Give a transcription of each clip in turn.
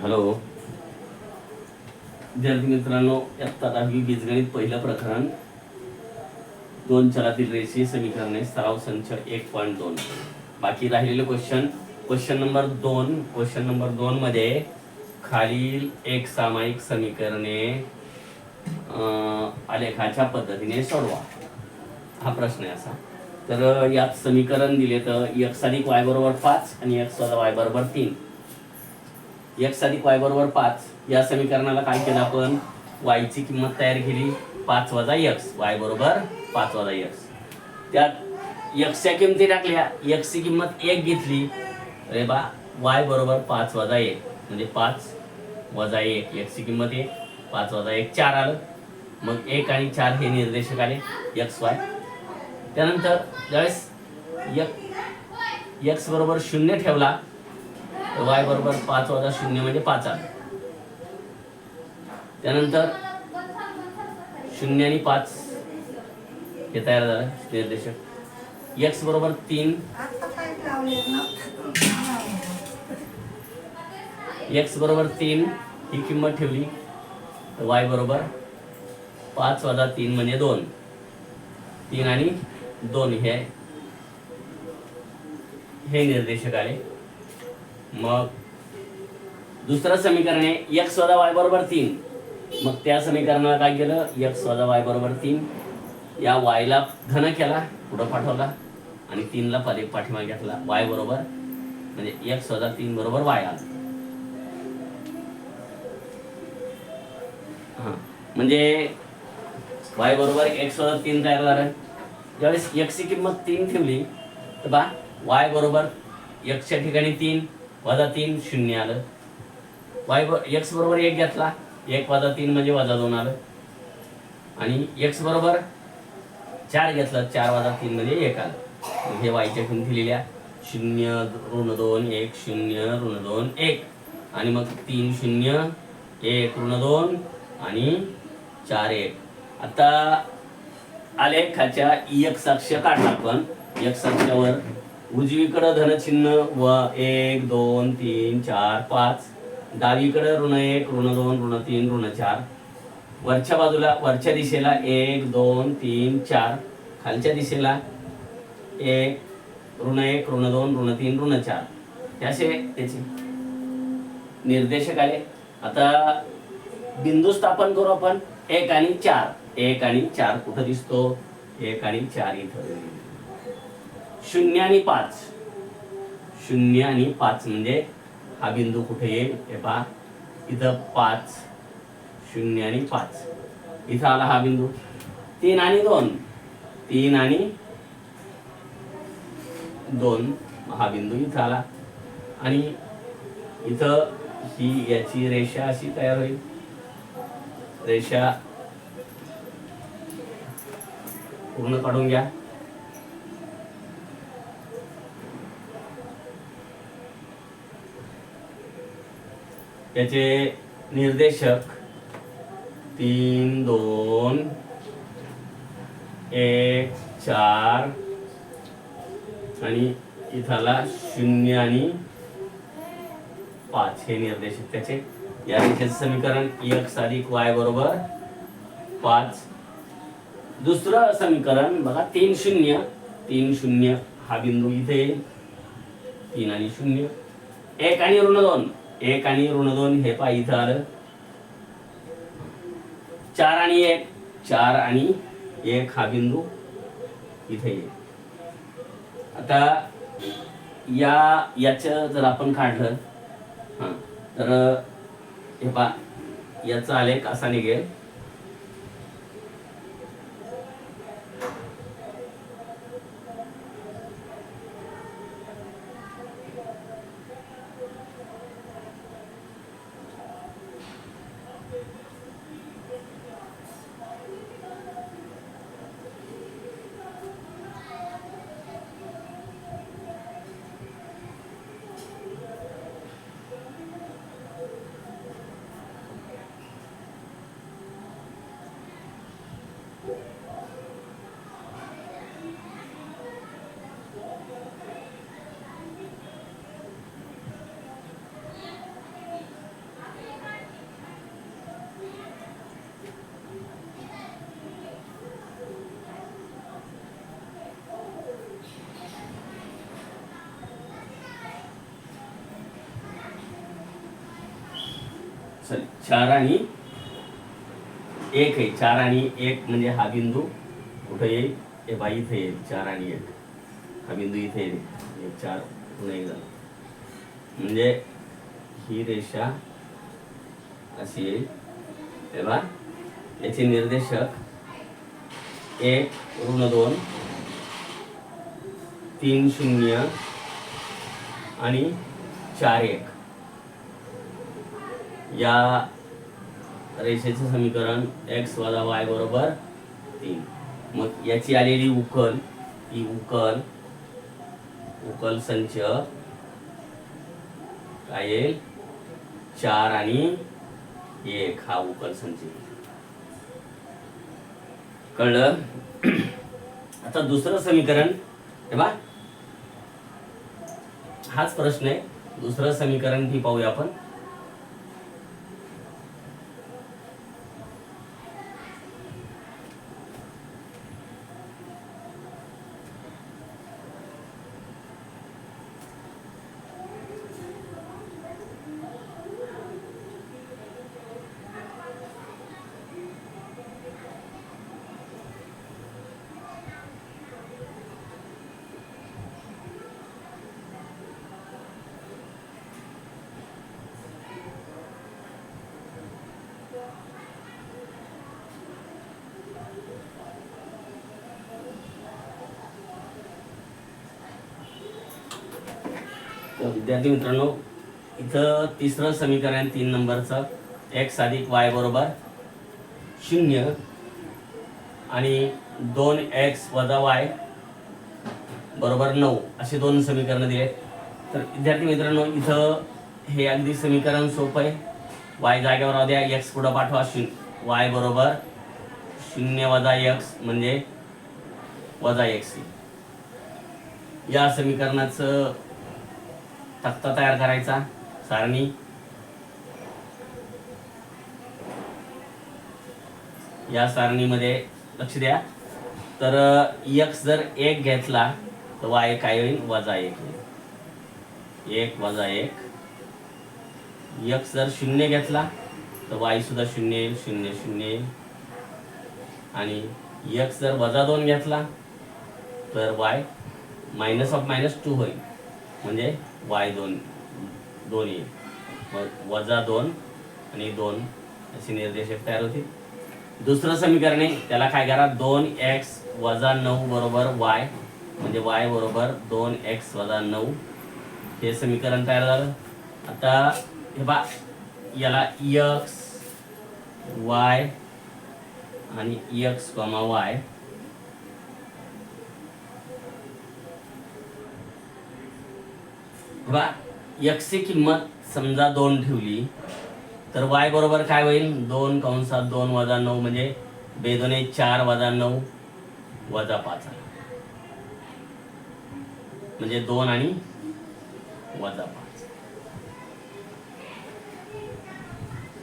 Hello. विद्यार्थी मित्रांनो आत्ता दहावी बीजगणित पहिलं प्रकरण दोन चलातील रेषीय समीकरणे सराव संच एक पॉईंट दोन. बाकी राहिलेले क्वेश्चन क्वेश्चन नंबर दोन क्वेश्चन नंबर दोन मध्ये खालील एक सामायिक समीकरणे आलेखाच्या पद्धतीने सोडवा. हा प्रश्न आहे असा. तर यात समीकरण दिले तर एक्स अधिक वाय बरोबर पाच आणि एक्स वाय बरोबर तीन. एक्स अधिक वाय बरोबर पाच. या समीकरणाला काय केलं आपण? वायची किंमत तयार केली. पाच वजा एक्स वाय बरोबर पाच वजा एक्स त्यात एक्सच्या किमती टाकल्या. एक्सची किंमत एक घेतली. अरे बा वाय बरोबर पाच वजा एक. म्हणजे पाच वजा एक. एक्सची किंमत एक. पाच वजा एक चार आलं. मग एक आणि चार हे निर्देशक आले. एक्स वाय त्यानंतर ज्यावेळेस एक्स बरोबर शून्य ठेवला वाय बरोबर पाच वजा शून्य म्हणजे पाच आलं. त्यानंतर शून्य आणि पाच हे तयार झालं निर्देशक. एक्स बरोबर तीन. एक्स बरोबर तीन ही किंमत ठेवली. वाय बरोबर पाच वजा तीन म्हणजे दोन. तीन आणि दोन हे हे निर्देशक आले. मग दुसरं समीकरण आहे एक्स वजा वाय बरोबर तीन. मग त्या समीकरणाला काय केलं? एक्स वजा वाय बरोबर तीन. या वायला धन केला पुढं पाठवला आणि तीनला पदे पाठीमागे घेतला. वाय बरोबर म्हणजे एक्स वजा तीन बरोबर वाय आला. हा म्हणजे वाय बरोबर एक्स वजा तीन तयार झालं ज्यावेळेस एक्सची किंमत तीन ठेवली तर बा वाय बरोबर एक्सच्या ठिकाणी तीन वजा तीन शून्य आलं. वाय ब एक्स बरोबर एक घेतला. एक वजा तीन म्हणजे वजा दोन आलं. आणि एक्स बरोबर चार घेतलं. चार वजा तीन म्हणजे एक आलं. हे वायच्या किमती लिहिल्या शून्य ऋण दोन एक शून्य ऋण दोन एक. आणि मग तीन शून्य एक ऋण दोन आणि चार एक. आता आलेखाच्या एक साक्ष काढला आपण. एक साक्षावर उजवीकडं धनचिन्ह व एक दोन तीन चार पाच. डावीकडं ऋण एक ऋण दोन ऋण तीन ऋण चार. वरच्या बाजूला वरच्या दिशेला एक दोन तीन चार. खालच्या दिशेला एक ऋण एक ऋण दोन ऋण तीन ऋण चार. हे असे त्याचे निर्देशक आले. आता बिंदू स्थापन करू आपण. एक आणि चार. एक आणि चार कुठं दिसतो? एक आणि चार इथं. शून्य आणि पाच. शून्य आणि पाच म्हणजे हा बिंदू कुठे येईल? हे पहा. इथं पाच. शून्य आणि पाच. इथं आला हा बिंदू. तीन आणि दोन. तीन आणि दोन. हा बिंदू इथं आला. आणि इथं ही याची रेषा अशी तयार होईल. रेषा पूर्ण काढून घ्या. त्याचे निर्देशक तीन दोन एक चार आणि इथाला शून्य आणि पाच हे निर्देशक त्याचे. या रेषेचं समीकरण एक्स अधिक वाय बरोबर पाच. दुसरं समीकरण बघा तीन शून्य. तीन शून्य हा बिंदू इथे येईल. तीन आणि शून्य. एक आणि ऋण दोन. एक आणि ऋण दोन हे पहा इथं आलं. चार आणि एक चार आणि एक हा बिंदू इथे येईल. आता या याचं जर आपण काढलं हां तर हे पहा याचा आलेख असा निघेल. चल चार आणि एक आहे. चार आणि एक म्हणजे हा बिंदू कुठं येईल? हे बाई इथे येईल. चार आणि एक. हा बिंदू इथे येईल. हे चार पुन्हा एक झाला म्हणजे ही रेषा अशी येईल. तेव्हा याचे निर्देशक एक ऋण दोन तीन शून्य आणि चार एक. या रेषेचं समीकरण एक्स वजा वाय बरोबर तीन. मग याची आलेली उकल ही उकल उकल संच काय येईल? चार आणि एक हा उकल संच कळलं? आता दुसरं समीकरण हे बा हाच प्रश्न आहे. दुसरं समीकरण ती पाहूया आपण. विद्यार्थी मित्रांनो इथं तिसरं समीकरण तीन नंबरचं एक्स अधिक वाय बरोबर शून्य आणि दोन एक्स वजा वाय बरोबर नऊ असे दोन समीकरणं दिले. तर विद्यार्थी मित्रांनो इथं हे अगदी समीकरण सोपं आहे. वाय जागेवर राहू द्या एक्स पुढं पाठवा? शून्य. वाय बरोबर शून्य वजा एक्स म्हणजे वजा एक्स या समीकरणाचं तक्ता तयार करायचा सारणी. या सारणीमध्ये लक्ष द्या. तर एक्स जर एक घेतला तर वाय काय होईल? वजा एक होईल. एक वजा एक. एक्स जर शून्य घेतला तर वाय सुद्धा शून्य येईल शून्य शून्य येईल. आणि एक्स जर वजा दोन घेतला तर Y minus of minus two होईल. म्हणजे वाय दोन दोन येईल मग वजा दोन आणि दोन. असे निर्देशक तयार होतील. दुसरं समीकरण आहे त्याला काय करा? दोन एक्स वजा नऊ बरोबर वाय म्हणजे वाय बरोबर दोन एक्स वजा नऊ. हे समीकरण तयार झालं. आता हे बा याला यक्स वाय आणि यक्स कॉमा वाय बा एक्सची किंमत समजा दोन ठेवली तर वाय बरोबर काय होईल? दोन कंसात दोन वजा नऊ म्हणजे बेदोने चार वजा नऊ वजा पाच. म्हणजे दोन आणि वजा पाच.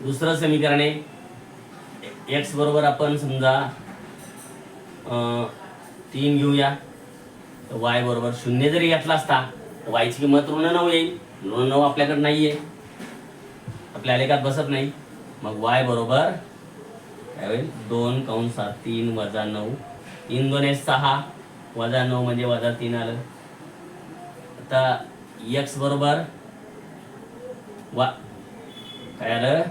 दुसरं समीकरण आहे एक्स बरोबर आपण समजा अं, तीन घेऊया. तर वाय बरोबर शून्य जरी घेतला असता वायची किंमत ऋण नऊ येईल. ऋण नऊ आपल्याकडे नाही आहे आपल्या आलेखात बसत नाही. मग वाय बरोबर काय होईल? दोन कंसात तीन वजा नऊ. तीन दोन आहे सहा. वजा नऊ म्हणजे वजा तीन आलं. आता एक्स बरोबर वा काय आलं?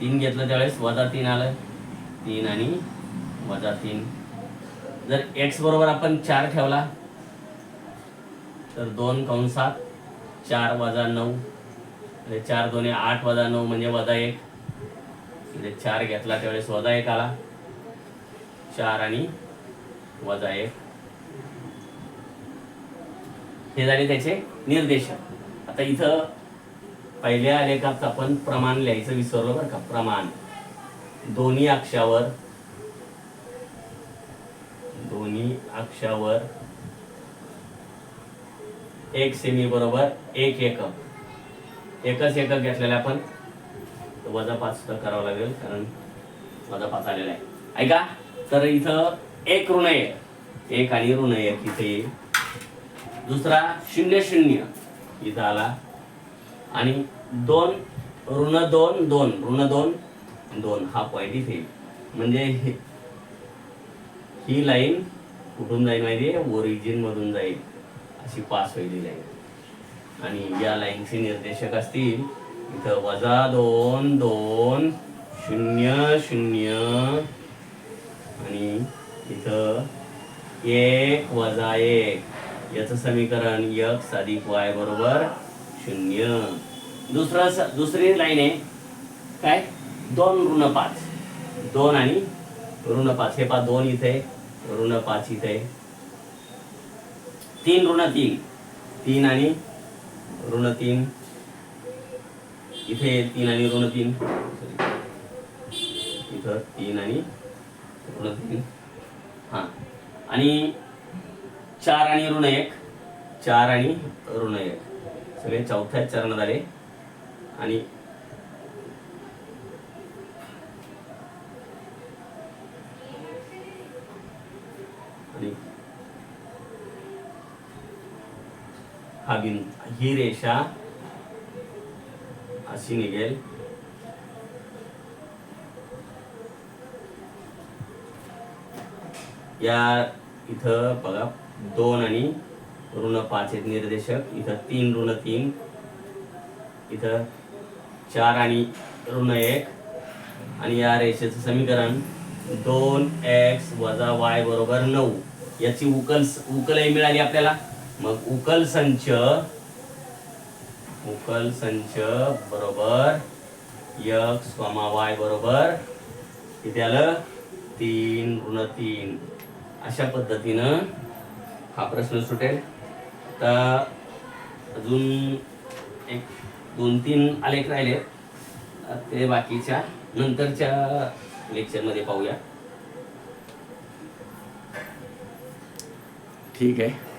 तीन घेतलं त्यावेळेस वजा तीन आलं. तीन आणि वजा तीन. जर एक्स बरोबर आपण चार ठेवला तर दोन कंसात चार वजा नऊ. म्हणजे चार दोन्ही आठ वजा नऊ म्हणजे वजा एक. म्हणजे चार घेतला त्यावेळेस वजा एक आला. चार आणि वजा एक. हे झाले त्याचे निर्देशक. आता इथं पहिल्या आलेखात आपण प्रमाण लिहायचं विसरलो बरं का प्रमाण. दोन्ही अक्षावर दोन्ही अक्षावर एक सेमी बरोबर एक एकक. एकच एकक घेतलेला आपण तर वजा पाच तर करावं लागेल कारण वजा पाच आलेला आहे. ऐका तर इथं एक ऋण एक एक आणि ऋण एक इथे येईल. दुसरा शून्य शून्य इथं आला. आणि दोन ऋण दोन दोन ऋण दोन दोन हा पॉईंट इथे येईल. म्हणजे ही लाईन कुठून जाईल माहिती आहे? ओरिजिन मधून जाईल. अशी पास होईल लाईन आणि या लाईनचे निर्देशक असतील इथं वजा दोन दोन शून्य शून्य आणि इथं एक वजा एक. याचं समीकरण यक्स अधिक वाय बरोबर शून्य. दुसरं स- दुसरी लाईन आहे. काय? दोन ऋण पाच. दोन आणि ऋण पाच. हे पा दोन इथे ऋण पाच इथे. तीन ऋण तीन. तीन आणि ऋण तीन. इथे तीन आणि ऋण तीन. इथं तीन आणि ऋण तीन. हां. आणि चार आणि ऋण एक. चार आणि ऋण एक. सगळे चौथ्या चरणात आले. आणि आणि हा बिन ही रेषा अशी निघेल या इथं बघा दोन आणि ऋण पाच आहेत निर्देशक इथं तीन ऋण तीन इथं चार आणि ऋण एक आणि या रेषेचं समीकरण दोन एक्स वजा वाय बरोबर नऊ याची उकल उकलही मिळाली आपल्याला मग उकल संच उकल संच बरोबर यक्स कॉमा वाय बरोबर किती आलं? तीन ऋण तीन. अशा पद्धतीनं हा प्रश्न सुटेल. आता अजून एक दोन तीन आलेख राहिले. ते बाकीच्या नंतरच्या लेक्चरमध्ये पाहूया. ठीक आहे.